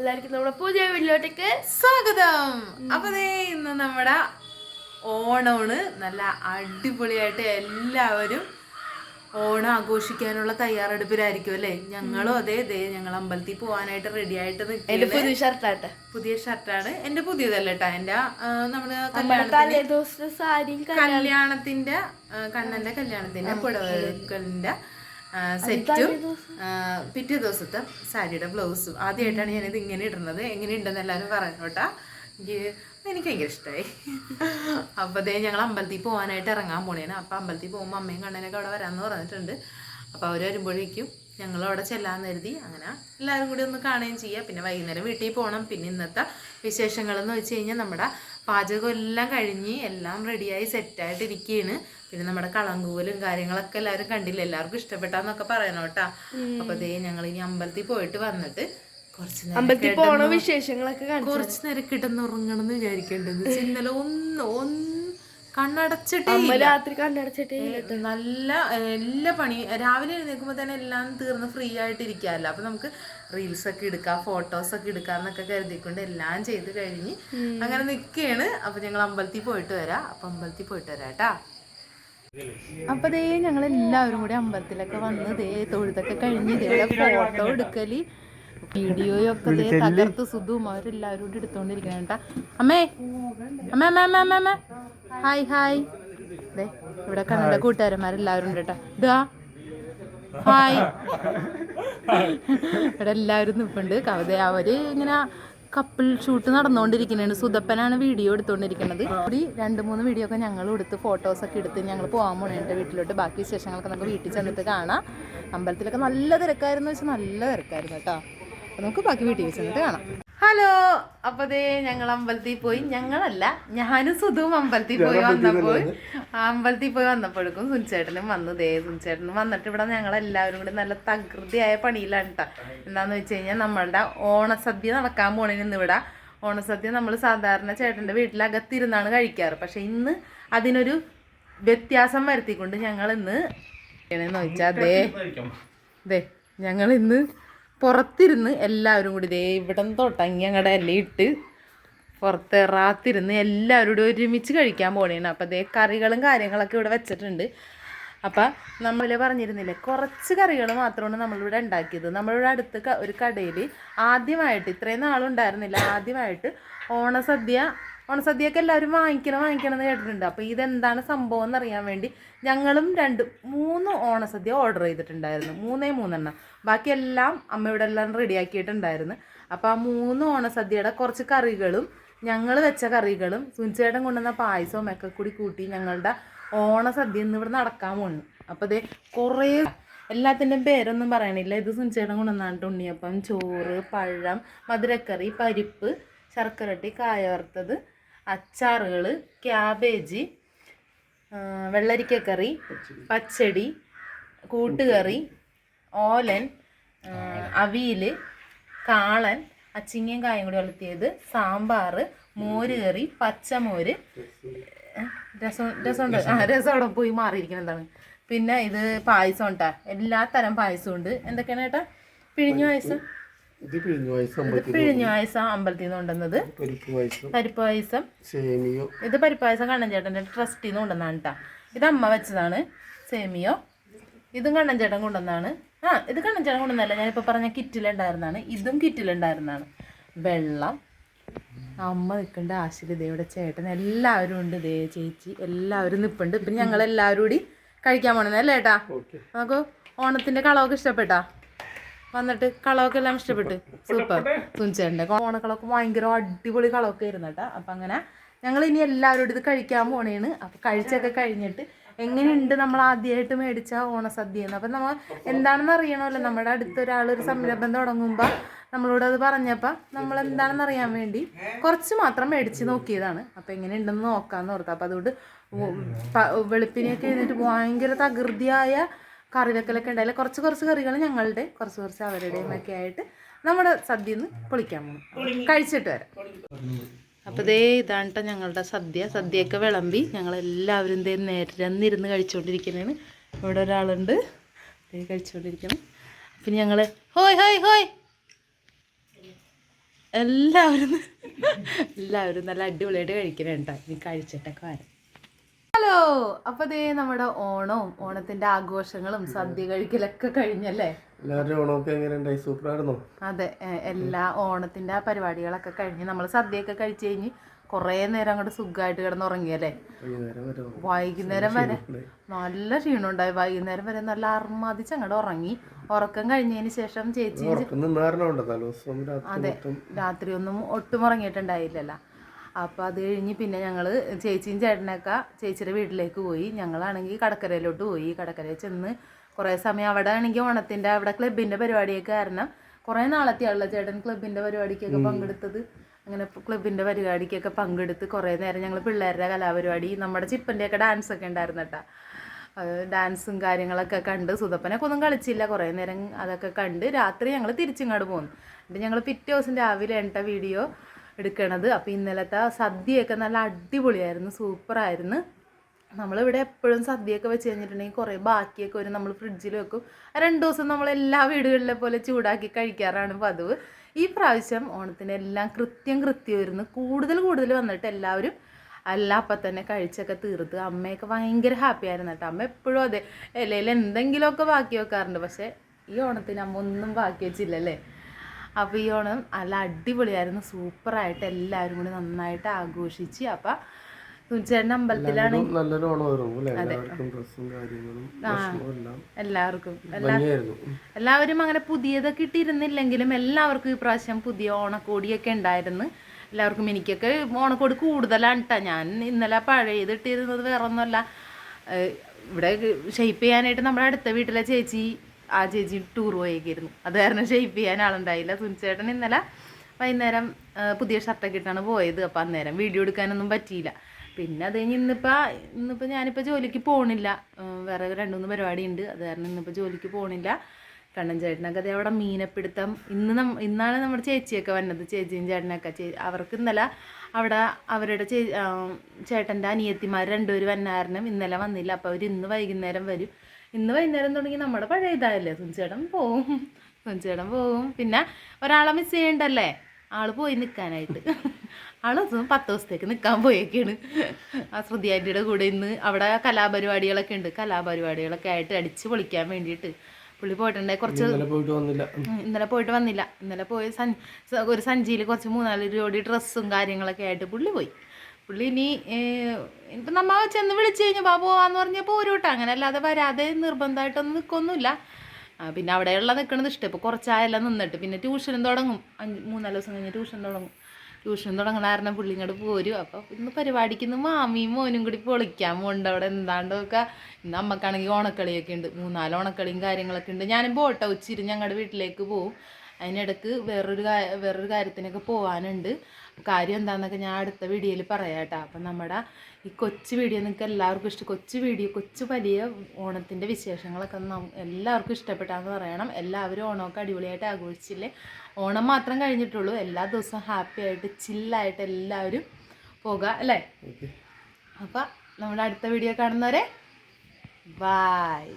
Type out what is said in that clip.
എല്ലാവർക്കും നമ്മുടെ പുതിയ വീട്ടിലോട്ടേക്ക് സ്വാഗതം. അപ്പൊ ഇന്ന് നമ്മുടെ ഓണമാണ്. നല്ല അടിപൊളിയായിട്ട് എല്ലാവരും ഓണം ആഘോഷിക്കാനുള്ള തയ്യാറെടുപ്പിലായിരിക്കും അല്ലേ? ഞങ്ങളും അതേ ദേ ഞങ്ങൾ അമ്പലത്തിൽ പോകാനായിട്ട് റെഡി ആയിട്ട് എന്റെ പുതിയ ഷർട്ടാട്ടെ പുതിയ ഷർട്ടാണ് എന്റെ പുതിയതല്ല കേട്ടോ എന്റെ നമ്മൾ നമ്മുടെ കല്യാണത്തിന് തലേ ദിവസത്തെ സാരിയും കല്യാണത്തിന്റെ കണ്ണന്റെ കല്യാണത്തിന്റെ പുടവകളുടെ സെറ്റും പിറ്റേ ദിവസത്തെ സാരിയുടെ ബ്ലൗസും. ആദ്യമായിട്ടാണ് ഞാനിത് ഇങ്ങനെ ഇടുന്നത്. എങ്ങനെ ഉണ്ടെന്ന് എല്ലാവരും പറഞ്ഞോട്ടാ എനിക്ക് എനിക്ക് ഭയങ്കര ഇഷ്ടമായി അപ്പോൾ ദേ ഞങ്ങൾ അമ്പലത്തിൽ പോകാനായിട്ട് ഇറങ്ങാൻ പോണേന്. അപ്പം അമ്പലത്തിൽ പോകുമ്പോൾ അമ്മയും കണ്ണനൊക്കെ അവിടെ വരാമെന്ന് പറഞ്ഞിട്ടുണ്ട്. അപ്പോൾ അവർ വരുമ്പോഴേക്കും ഞങ്ങൾ അവിടെ ചെല്ലാന്ന് കരുതി അങ്ങനെ എല്ലാവരും കൂടി ഒന്ന് കാണുകയും ചെയ്യുക പിന്നെ വൈകുന്നേരം വീട്ടിൽ പോകണം പിന്നെ ഇന്നത്തെ വിശേഷങ്ങളെന്ന് വെച്ച് കഴിഞ്ഞാൽ നമ്മുടെ പാചകം എല്ലാം കഴിഞ്ഞ് എല്ലാം റെഡിയായി സെറ്റായിട്ട് ഇരിക്കുകയാണ് പിന്നെ നമ്മുടെ കളങ്കൂലും കാര്യങ്ങളൊക്കെ എല്ലാവരും കണ്ടില്ല? എല്ലാവർക്കും ഇഷ്ടപ്പെട്ടാന്നൊക്കെ പറയണം കേട്ടാ. അപ്പൊ ദേ ഞങ്ങൾ ഇനി അമ്പലത്തിൽ പോയിട്ട് വന്നിട്ട് കുറച്ച് നേരം കിടന്നുറങ്ങണം എന്ന് വിചാരിക്കേണ്ടത് ഇന്നലെ ഒന്ന് ഒന്ന് കണ്ണടച്ചിട്ടേ അമ്മ. രാത്രി കണ്ണടച്ചിട്ടേ നല്ല എല്ലാ പണി രാവിലെ എഴുന്നേൽക്കുമ്പോൾ തന്നെ എല്ലാം തീർന്ന് ഫ്രീ ആയിട്ട് ഇരിക്കാമല്ലോ അപ്പൊ നമുക്ക് റീൽസ് ഒക്കെ എടുക്കാം ഫോട്ടോസ് ഒക്കെ എടുക്കാം എന്നൊക്കെ കരുതിക്കൊണ്ട് എല്ലാം ചെയ്ത് കഴിഞ്ഞ് അങ്ങനെ നിൽക്കുകയാണ്. അപ്പൊ ഞങ്ങൾ അമ്പലത്തിൽ പോയിട്ട് വരാം. അപ്പൊ അമ്പലത്തിൽ പോയിട്ട് വരാം കേട്ടാ അപ്പൊ ദേ ഞങ്ങൾ എല്ലാവരും കൂടി അമ്പലത്തിലൊക്കെ വന്ന് ദേ തൊഴുതൊക്കെ കഴിഞ്ഞ് ഇതേ ഫോട്ടോ എടുക്കൽ. വീഡിയോയൊക്കെ ദേ തകർത്ത് സുധും അവരെല്ലാവരും കൂടി എടുത്തോണ്ടിരിക്കണം കേട്ടാ അമ്മേ. അമ്മ അമ്മ അമ്മ അമ്മ അമ്മ. Hi hi. ദേ ഇവിടെ കണ്ട കൂട്ടുകാരന്മാരെല്ലാവരും ഉണ്ട് കേട്ടാ ഇതാ. ഹായ്. ഇവിടെ എല്ലാവരും നിൽപ്പുണ്ട് കവിത അവർ ഇങ്ങനെ കപ്പിൾ ഷൂട്ട് നടന്നുകൊണ്ടിരിക്കുന്നതാണ് സുധപ്പനാണ് വീഡിയോ എടുത്തുകൊണ്ടിരിക്കുന്നത് കൂടി രണ്ട് മൂന്ന് വീഡിയോ ഒക്കെ ഞങ്ങൾ എടുത്ത് ഫോട്ടോസ് ഒക്കെ എടുത്ത് ഞങ്ങൾ പോകാൻ പോകണം എന്റെ വീട്ടിലോട്ട്. ബാക്കി വിശേഷങ്ങളൊക്കെ നമുക്ക് വീട്ടിൽ ചെന്നിട്ട് കാണാം. അമ്പലത്തിലൊക്കെ നല്ല തിരക്കായിരുന്നു. വെച്ചാൽ നല്ല തിരക്കായിരുന്നു കേട്ടോ അപ്പൊ നമുക്ക് ബാക്കി വീട്ടിൽ ചെന്നിട്ട് കാണാം. ഹലോ അപ്പൊ ദേ ഞങ്ങൾ അമ്പലത്തിൽ പോയി. ഞങ്ങളല്ല ഞാനും സുധുവും അമ്പലത്തിൽ പോയി വന്നപ്പോൾ. ആ അമ്പലത്തിൽ പോയി വന്നപ്പോഴേക്കും സുനിച്ചേട്ടനും വന്നു. ദേ സുനിച്ചേട്ടനും വന്നിട്ട് ഇവിടെ ഞങ്ങൾ എല്ലാവരും കൂടി നല്ല തകൃതിയായ പണിയിലാണ് കേട്ടോ എന്താന്ന് വെച്ച് കഴിഞ്ഞാൽ നമ്മളുടെ ഓണസദ്യ നടക്കാൻ പോണേന് ഇന്ന് ഇവിടെ. ഓണസദ്യ നമ്മൾ സാധാരണ ചേട്ടന്റെ വീട്ടിലകത്തിരുന്നാണ് കഴിക്കാറ്. പക്ഷെ ഇന്ന് അതിനൊരു വ്യത്യാസം വരുത്തിക്കൊണ്ട് ഞങ്ങൾ ഇന്ന് എന്ന് വെച്ചാൽ ദേ ദേ ഞങ്ങൾ ഇന്ന് പുറത്തിരുന്ന് എല്ലാവരും കൂടി ദേ ഇവിടെ നിന്ന് തൊട്ടങ്ങി അങ്ങടെ എല്ലാം ഇട്ട് പുറത്തിറാത്തിരുന്ന് എല്ലാവരും കൂടി ഒരുമിച്ച് കഴിക്കാൻ പോണേണ്. അപ്പം ദേ കറികളും കാര്യങ്ങളൊക്കെ ഇവിടെ വെച്ചിട്ടുണ്ട്. അപ്പം നമ്മൾ പറഞ്ഞിരുന്നില്ലേ കുറച്ച് കറികൾ മാത്രമാണ് നമ്മളിവിടെ ഉണ്ടാക്കിയത്. നമ്മളിവിടെ അടുത്ത് ഒരു കടയിൽ ആദ്യമായിട്ട് ഇത്രയും നാളുണ്ടായിരുന്നില്ല. ആദ്യമായിട്ട് ഓണസദ്യ ഓണസദ്യയൊക്കെ എല്ലാവരും വാങ്ങിക്കണം വാങ്ങിക്കണം എന്ന് കേട്ടിട്ടുണ്ട്. അപ്പോൾ ഇതെന്താണ് സംഭവം എന്നറിയാൻ വേണ്ടി ഞങ്ങളും രണ്ട് മൂന്ന് ഓണസദ്യ ഓർഡർ ചെയ്തിട്ടുണ്ടായിരുന്നു. മൂന്നേ മൂന്നെണ്ണം. ബാക്കിയെല്ലാം അമ്മ ഇവിടെ എല്ലാം റെഡിയാക്കിയിട്ടുണ്ടായിരുന്നു അപ്പോൾ ആ മൂന്ന് ഓണസദ്യയുടെ കുറച്ച് കറികളും ഞങ്ങൾ വെച്ച കറികളും സുനിച്ചേട്ടൻ കൊണ്ടുവന്ന പായസവും ഒക്കെ കൂടി കൂട്ടി ഞങ്ങളുടെ ഓണസദ്യ ഇന്ന് ഇവിടെ നടക്കാൻ പോകുന്നു അപ്പോൾ ദേ കുറേ എല്ലാത്തിന്റെയും പേരൊന്നും പറയണില്ല. ഇത് സുനിച്ചേട്ടൻ കൊണ്ടുവന്നാണ്ട് ഉണ്ണിയപ്പം ചോറ് പഴം മധുരക്കറി പരിപ്പ് ശർക്കരട്ടി കായ വറുത്തത് അച്ചാറുകൾ ക്യാബേജ് വെള്ളരിക്കക്കറി പച്ചടി. കൂട്ടുകറി ഓലൻ അവിയൽ കാളൻ അച്ചിങ്ങയും കായും കൂടി വളർത്തിയത് സാമ്പാർ മോരുകറി പച്ചമോര്. രസം രസമുണ്ട്. ആ രസം അവിടെ പോയി മാറിയിരിക്കണം എന്താണ്? പിന്നെ ഇത് പായസം ഉണ്ടാ എല്ലാ തരം പായസവും ഉണ്ട്. എന്തൊക്കെയാണ് ഏട്ടാ? പിഴിഞ്ഞ പായസം? ഇത് പിഴിഞ്ഞ പായസം അമ്പലത്തിൽ നിന്ന് കൊണ്ടുവന്നത്. പരിപ്പ് പായസം. പരിപ്പ് പായസം. സേമിയോ. ഇത് പരിപ്പായസം കണ്ണൻ ചേട്ടന്റെ ട്രസ്റ്റിൽ നിന്ന് കൊണ്ടുവന്നാണ് കേട്ടോ ഇത് അമ്മ വെച്ചതാണ്. സേമിയോ. ഇതും കണ്ണൻ ചേട്ടൻ കൊണ്ടുവന്നാണ് ആ ഇത് കണ്ണൻ ചേട്ടൻ കൊണ്ടുവന്നല്ല ഞാനിപ്പോൾ പറഞ്ഞ കിറ്റിലുണ്ടായിരുന്നതാണ്. ഇതും കിറ്റിലുണ്ടായിരുന്നതാണ്. വെള്ളം. അമ്മ നിൽക്കേണ്ട ആശിൽ ദേ ചേട്ടൻ എല്ലാവരും ഉണ്ട്. ദേ ചേച്ചി എല്ലാവരും നിൽപ്പുണ്ട് ഇപ്പം ഞങ്ങൾ എല്ലാവരും കൂടി കഴിക്കാൻ പോണേ അല്ലേ ഏട്ടാ നമുക്ക് ഓണത്തിന്റെ കളമൊക്കെ ഇഷ്ടപ്പെട്ടാ? വന്നിട്ട് കളമൊക്കെ എല്ലാം ഇഷ്ടപ്പെട്ട്. സൂപ്പർ. തുഞ്ചേട്ടന്റെ ഓണക്കളമൊക്കെ ഭയങ്കര അടിപൊളി കളമൊക്കെ ആയിരുന്നു കേട്ടോ. അപ്പം അങ്ങനെ ഞങ്ങൾ ഇനി എല്ലാവരോടും ഇത് കഴിക്കാൻ പോണേണ്. അപ്പം കഴിച്ചൊക്കെ കഴിഞ്ഞിട്ട് എങ്ങനെയുണ്ട് നമ്മൾ ആദ്യമായിട്ട് മേടിച്ച ഓണസദ്യ എന്ന്? അപ്പം നമ്മൾ എന്താണെന്ന് അറിയണമല്ലോ. നമ്മുടെ അടുത്തൊരാൾ ഒരു സംരംഭം തുടങ്ങുമ്പോൾ നമ്മളോട് അത് പറഞ്ഞപ്പോൾ നമ്മൾ എന്താണെന്ന് അറിയാൻ വേണ്ടി കുറച്ച് മാത്രം മേടിച്ച് നോക്കിയതാണ്. അപ്പം എങ്ങനെയുണ്ടെന്ന് നോക്കാമെന്ന് ഓർത്ത്. അപ്പം അതുകൊണ്ട് വെളുപ്പിനെയൊക്കെ എഴുന്നേറ്റ് ഭയങ്കര തകൃതിയായ കറി വെക്കലൊക്കെ ഉണ്ടായാലും കുറച്ച് കുറച്ച് കറികൾ ഞങ്ങളുടെ കുറച്ച് കുറച്ച് അവരുടെയും ഒക്കെ ആയിട്ട് നമ്മുടെ സദ്യ നിന്ന് പൊളിക്കാൻ പോകും കഴിച്ചിട്ട് വരാം. അപ്പോൾ ദേ ഇതാണ് ഞങ്ങളുടെ സദ്യ. സദ്യയൊക്കെ വിളമ്പി ഞങ്ങളെല്ലാവരും ദേ നിരന്നിരുന്ന് കഴിച്ചുകൊണ്ടിരിക്കുന്നതാണ് ഇവിടെ ഒരാളുണ്ട്. ദേ കഴിച്ചുകൊണ്ടിരിക്കണം പിന്നെ ഞങ്ങൾ ഹോയ് ഹോയ് ഹോയ്. എല്ലാവരും എല്ലാവരും നല്ല അടിപൊളിയായിട്ട് കഴിക്കണേട്ടോ ഇനി കഴിച്ചിട്ടൊക്കെ വരാം. ഹലോ അപ്പൊ ദേ നമ്മുടെ ഓണവും ഓണത്തിന്റെ ആഘോഷങ്ങളും സദ്യ കഴിക്കലൊക്കെ കഴിഞ്ഞല്ലേ? എല്ലാവരുടെ ഓണമൊക്കെ എങ്ങനെ ഉണ്ടായി സൂപ്പറായിരുന്നോ. അതെ എല്ലാ ഓണത്തിന്റെ ആ പരിപാടികളൊക്കെ കഴിഞ്ഞ് നമ്മൾ സദ്യയൊക്കെ കഴിച്ചു കഴിഞ്ഞ് കുറേ നേരം അങ്ങോട്ട് സുഖമായിട്ട് കിടന്നുറങ്ങിയല്ലേ? വൈകുന്നേരം വരെ വൈകുന്നേരം വരെ നല്ല ക്ഷീണം ഉണ്ടായി വൈകുന്നേരം വരെ നല്ല അർമാദിച്ച് അങ്ങോട്ട് ഉറങ്ങി. ഉറക്കം കഴിഞ്ഞതിന് ശേഷം ചേച്ചി അതെ രാത്രി ഒന്നും ഒട്ടും ഉറങ്ങിയിട്ടുണ്ടായില്ലല്ലോ. അപ്പോൾ അത് കഴിഞ്ഞ് പിന്നെ ഞങ്ങൾ ചേച്ചിയും ചേട്ടനൊക്കെ ചേച്ചിയുടെ വീട്ടിലേക്ക് പോയി. ഞങ്ങളാണെങ്കിൽ കടക്കരയിലോട്ട് പോയി. കടക്കരയിൽ ചെന്ന് കുറേ സമയം അവിടെ ആണെങ്കിൽ ഓണത്തിന്റെ അവിടെ ക്ലബിന്റെ പരിപാടിയൊക്കെ കാരണം കുറേ നാളത്തെയാണല്ലോ ചേട്ടൻ ക്ലബിന്റെ പരിപാടിക്കൊക്കെ പങ്കെടുത്തത്. അങ്ങനെ ക്ലബിന്റെ പരിപാടിക്കൊക്കെ പങ്കെടുത്ത് കുറേ നേരം ഞങ്ങൾ പിള്ളേരുടെ കലാപരിപാടി നമ്മുടെ ചിപ്പന്റെയൊക്കെ ഡാൻസൊക്കെ ഉണ്ടായിരുന്നു കേട്ടോ. ഡാൻസും കാര്യങ്ങളൊക്കെ കണ്ട് സുതപ്പനൊക്കെ ഒന്നും കളിച്ചില്ല. കുറേ നേരം അതൊക്കെ കണ്ട് രാത്രി ഞങ്ങൾ തിരിച്ചിങ്ങോട്ട് പോന്നു. എന്നിട്ട് ഞങ്ങൾ പിറ്റേ ദിവസം രാവിലെ എണ്ട വീഡിയോ എടുക്കണത്. അപ്പോൾ ഇന്നലത്തെ സദ്യയൊക്കെ നല്ല അടിപൊളിയായിരുന്നു. സൂപ്പറായിരുന്നു. നമ്മളിവിടെ എപ്പോഴും സദ്യയൊക്കെ വെച്ച് കഴിഞ്ഞിട്ടുണ്ടെങ്കിൽ കുറേ ബാക്കിയൊക്കെ വരും നമ്മൾ ഫ്രിഡ്ജിൽ വെക്കും. രണ്ട് ദിവസം നമ്മൾ എല്ലാ വീടുകളിലെ പോലെ ചൂടാക്കി കഴിക്കാറാണ് പതിവ്. ഈ പ്രാവശ്യം ഓണത്തിന് എല്ലാം കൃത്യം കൃത്യമായിരുന്നു. കൂടുതൽ കൂടുതൽ വന്നിട്ട് എല്ലാവരും അല്ല അപ്പം തന്നെ കഴിച്ചൊക്കെ തീർത്ത്. അമ്മയൊക്കെ ഭയങ്കര ഹാപ്പി ആയിരുന്നു കേട്ടോ. അമ്മ എപ്പോഴും അതെ ഇലയിൽ എന്തെങ്കിലുമൊക്കെ ബാക്കി വെക്കാറുണ്ട്. പക്ഷേ ഈ ഓണത്തിന് അമ്മ ഒന്നും ബാക്കി വെച്ചില്ലല്ലേ? അപ്പോൾ ഈ ഓണം നല്ല അടിപൊളിയായിരുന്നു. സൂപ്പറായിട്ട് എല്ലാവരും കൂടി നന്നായിട്ട് ആഘോഷിച്ച്. അപ്പം തുഞ്ചേട്ടൻ അമ്പലത്തിലാണ്. നല്ലൊരു എല്ലാവർക്കും എല്ലാവരും അങ്ങനെ പുതിയതൊക്കെ ഇട്ടിരുന്നില്ലെങ്കിലും എല്ലാവർക്കും ഈ പ്രാവശ്യം പുതിയ ഓണക്കോടിയൊക്കെ ഉണ്ടായിരുന്നു. എല്ലാവർക്കും എനിക്കൊക്കെ ഓണക്കോടി കൂടുതലാണ് കേട്ടോ ഞാൻ ഇന്നലെ പഴയത് ഇട്ടിരുന്നത് വേറെ ഒന്നുമല്ല ഇവിടെ ഷെയ്പ്പ് ചെയ്യാനായിട്ട് നമ്മുടെ അടുത്ത വീട്ടിലെ ചേച്ചി ആ ചേച്ചി ടൂർ പോയേക്കായിരുന്നു. അത് കാരണം ഷെയ്പ്പ് ചെയ്യാൻ ആളുണ്ടായില്ല. സുനിച്ചേട്ടൻ ഇന്നലെ വൈകുന്നേരം പുതിയ ഷർട്ടൊക്കെ ഇട്ടാണ് പോയത്. അപ്പം അന്നേരം വീഡിയോ എടുക്കാനൊന്നും പറ്റിയില്ല. പിന്നെ അത് കഴിഞ്ഞ് ഇന്നിപ്പോൾ ഇന്നിപ്പോൾ ഞാനിപ്പോൾ ജോലിക്ക് പോകണില്ല വേറെ രണ്ട് മൂന്ന് പരിപാടി ഉണ്ട്. അത് കാരണം ഇന്നിപ്പോൾ ജോലിക്ക് പോകണില്ല കണ്ണൻ ചേട്ടനൊക്കെ അതേ അവിടെ മീനപ്പിടുത്തം. ഇന്ന് നം ഇന്നാണ് നമ്മുടെ ചേച്ചിയൊക്കെ വന്നത്. ചേച്ചിയും ചേട്ടനൊക്കെ. ചേ അവർക്ക് ഇന്നലെ അവിടെ അവരുടെ ചേ ചേട്ടന്റെ അനിയത്തിമാർ രണ്ടുപേർ വന്ന കാരണം ഇന്നലെ വന്നില്ല. അപ്പോൾ അവർ ഇന്ന് വൈകുന്നേരം വരും. ഇന്ന് വൈകുന്നേരം തുടങ്ങി നമ്മുടെ പഴയ ഇതായല്ലേ സുഞ്ചേടൻ പോവും. സുഞ്ചേടൻ പോവും. പിന്നെ ഒരാളെ മിസ് ചെയ്യണ്ടല്ലേ? ആൾ പോയി നിൽക്കാനായിട്ട് ആൾ പത്ത് ദിവസത്തേക്ക് നിൽക്കാൻ പോയേക്കാണ്. ആ ശ്രുതി ആന്റിയുടെ കൂടെ ഇന്ന് അവിടെ കലാപരിപാടികളൊക്കെ ഉണ്ട്. കലാപരിപാടികളൊക്കെ ആയിട്ട് അടിച്ച് പൊളിക്കാൻ വേണ്ടിയിട്ട് പുള്ളി പോയിട്ടുണ്ടെ കുറച്ച് ഇന്നലെ പോയിട്ട് വന്നില്ല. ഇന്നലെ പോയിട്ട് വന്നില്ല. ഇന്നലെ പോയി സൻ ഒരു സഞ്ചിയിൽ കുറച്ച് മൂന്നാൽ ജോഡി ഡ്രസ്സും കാര്യങ്ങളൊക്കെ ആയിട്ട് പുള്ളി പോയി. പുള്ളി ഇനി ഇപ്പം നമ്മൾ ചെന്ന് വിളിച്ചു കഴിഞ്ഞാൽ ബാബു പോവാന്ന് പറഞ്ഞപ്പോൾ ഒരു കേട്ടോ അങ്ങനെ അല്ലാതെ വരാതെ നിർബന്ധമായിട്ടൊന്നും നിൽക്കൊന്നുമില്ല പിന്നെ അവിടെയുള്ള നിൽക്കണത് ഇഷ്ടം. ഇപ്പോൾ കുറച്ചായെല്ലാം നിന്നിട്ട്. പിന്നെ ട്യൂഷനും തുടങ്ങും. അഞ്ച് മൂന്നാൽ ദിവസം കഴിഞ്ഞ് ട്യൂഷൻ തുടങ്ങും. ട്യൂഷൻ തുടങ്ങണ കാരണം പുള്ളി ഇങ്ങോട്ട് പോരും. അപ്പോൾ ഇന്ന് പരിപാടിക്ക് ഇന്ന് മാമിയും മോനും കൂടി പൊളിക്കാൻ പോകണ്ട അവിടെ. എന്താണ്ടൊക്കെ? ഇന്ന് അമ്മക്കാണെങ്കിൽ ഓണക്കളിയൊക്കെ ഉണ്ട്. മൂന്നാൽ ഓണക്കളിയും കാര്യങ്ങളൊക്കെ ഉണ്ട്. ഞാനും ബോട്ട ഉച്ചിരി ഞങ്ങളുടെ വീട്ടിലേക്ക് പോവും. അതിനിടക്ക് വേറൊരു വേറൊരു കാര്യത്തിനൊക്കെ പോകാനുണ്ട് കാര്യം എന്താണെന്നൊക്കെ ഞാൻ അടുത്ത വീഡിയോയിൽ പറയാം കേട്ടോ അപ്പം നമ്മുടെ ഈ കൊച്ചു വീഡിയോ നിങ്ങൾക്ക് എല്ലാവർക്കും ഇഷ്ടം. കൊച്ചു വീഡിയോ കൊച്ചു വലിയ ഓണത്തിന്റെ വിശേഷങ്ങളൊക്കെ എല്ലാവർക്കും ഇഷ്ടപ്പെട്ടാന്ന് പറയണം. എല്ലാവരും ഓണമൊക്കെ അടിപൊളിയായിട്ട് ആഘോഷിച്ചില്ലേ? ഓണം മാത്രം കഴിഞ്ഞിട്ടുള്ളൂ. എല്ലാ ദിവസവും ഹാപ്പി ആയിട്ട് ചില്ലായിട്ട് എല്ലാവരും പോകുക അല്ലേ? അപ്പം നമ്മുടെ അടുത്ത വീഡിയോ കാണുന്നവരെ ബായ്